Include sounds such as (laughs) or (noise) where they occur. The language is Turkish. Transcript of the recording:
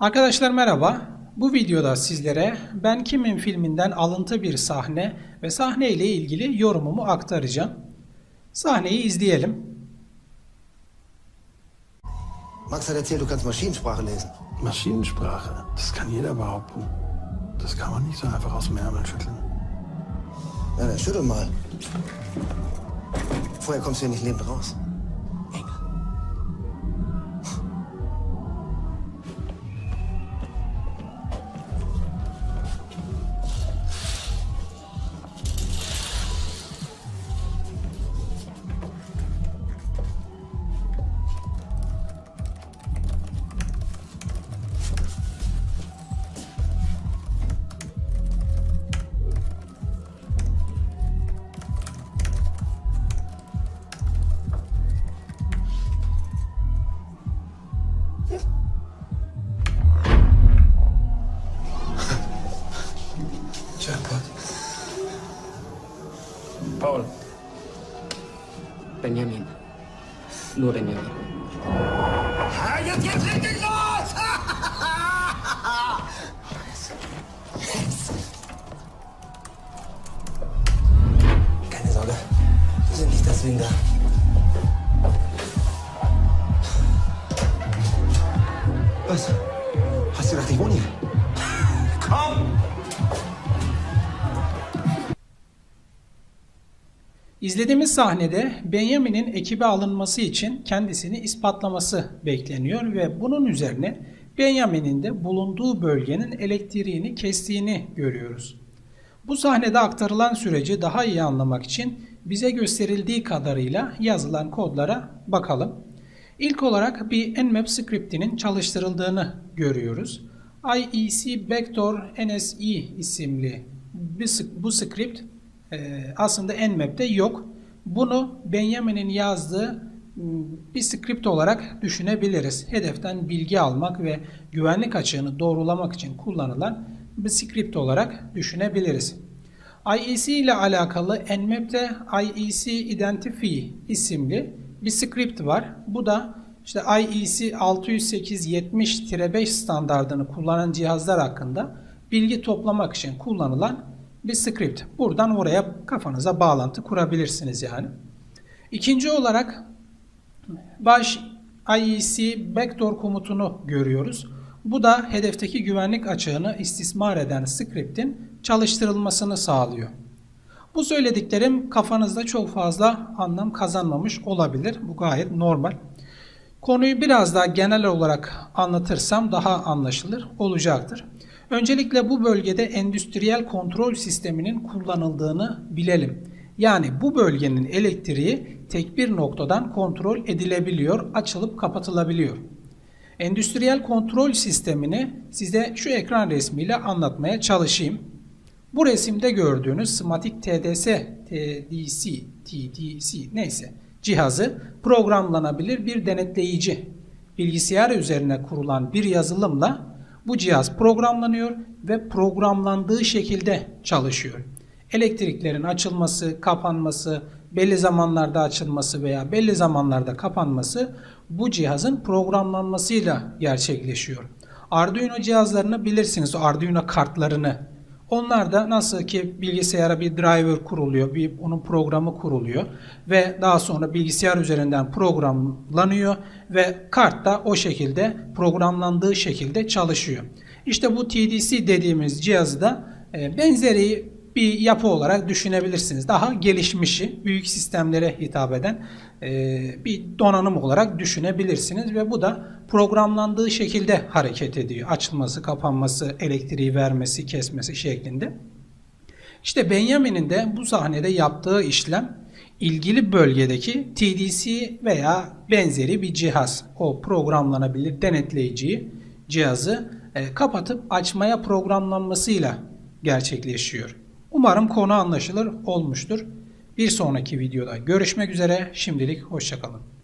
Arkadaşlar merhaba. Bu videoda sizlere Ben Kim'in filminden alıntı bir sahne ve sahne ile ilgili yorumumu aktaracağım. Sahneyi izleyelim. Max hat erzählt, du kannst Maschinensprache lesen. Maschinensprache, das kann jeder behaupten. Das kann man nicht so einfach aus dem Ärmel schütteln. Na, dann schüttel mal. Vorher kommst du hier nicht lebend raus. Paul, Benjamin. Nur Benjamin. Ah, jetzt geht's richtig los! (laughs) Keine Sorge. Wir sind nicht deswegen da. Was? Hast du gedacht, ich wohne hier? (laughs) Komm! İzlediğimiz sahnede Benjamin'in ekibe alınması için kendisini ispatlaması bekleniyor ve bunun üzerine Benjamin'in de bulunduğu bölgenin elektriğini kestiğini görüyoruz. Bu sahnede aktarılan süreci daha iyi anlamak için bize gösterildiği kadarıyla yazılan kodlara bakalım. İlk olarak bir Nmap scriptinin çalıştırıldığını görüyoruz. IEC Backdoor NSE isimli bu script e, aslında Nmap'te yok. Bunu Benjamin'in yazdığı m, bir script olarak düşünebiliriz. Hedeften bilgi almak ve güvenlik açığını doğrulamak için kullanılan bir script olarak düşünebiliriz. IEC ile alakalı Nmap'te IEC Identify isimli bir script var. Bu da işte IEC 608-70-5 standardını kullanan cihazlar hakkında bilgi toplamak için kullanılan bir script. Buradan oraya kafanıza bağlantı kurabilirsiniz yani. İkinci olarak baş IEC backdoor komutunu görüyoruz. Bu da hedefteki güvenlik açığını istismar eden script'in çalıştırılmasını sağlıyor. Bu söylediklerim kafanızda çok fazla anlam kazanmamış olabilir. Bu gayet normal. Konuyu biraz daha genel olarak anlatırsam daha anlaşılır olacaktır. Öncelikle bu bölgede endüstriyel kontrol sisteminin kullanıldığını bilelim. Yani bu bölgenin elektriği tek bir noktadan kontrol edilebiliyor, açılıp kapatılabiliyor. Endüstriyel kontrol sistemini size şu ekran resmiyle anlatmaya çalışayım. Bu resimde gördüğünüz Smatic TDS, TDC, TDC neyse cihazı programlanabilir bir denetleyici. Bilgisayar üzerine kurulan bir yazılımla bu cihaz programlanıyor ve programlandığı şekilde çalışıyor. Elektriklerin açılması, kapanması, belli zamanlarda açılması veya belli zamanlarda kapanması bu cihazın programlanmasıyla gerçekleşiyor. Arduino cihazlarını bilirsiniz, Arduino kartlarını. Onlar da nasıl ki bilgisayara bir driver kuruluyor, bir onun programı kuruluyor ve daha sonra bilgisayar üzerinden programlanıyor ve kart da o şekilde programlandığı şekilde çalışıyor. İşte bu TDC dediğimiz cihazı da e, benzeri bir yapı olarak düşünebilirsiniz. Daha gelişmişi, büyük sistemlere hitap eden e, bir donanım olarak düşünebilirsiniz ve bu da programlandığı şekilde hareket ediyor. Açılması, kapanması, elektriği vermesi, kesmesi şeklinde. İşte Benjamin'in de bu sahnede yaptığı işlem ilgili bölgedeki TDC veya benzeri bir cihaz, o programlanabilir denetleyiciyi cihazı e, kapatıp açmaya programlanmasıyla gerçekleşiyor. Umarım konu anlaşılır olmuştur. Bir sonraki videoda görüşmek üzere. Şimdilik hoşçakalın.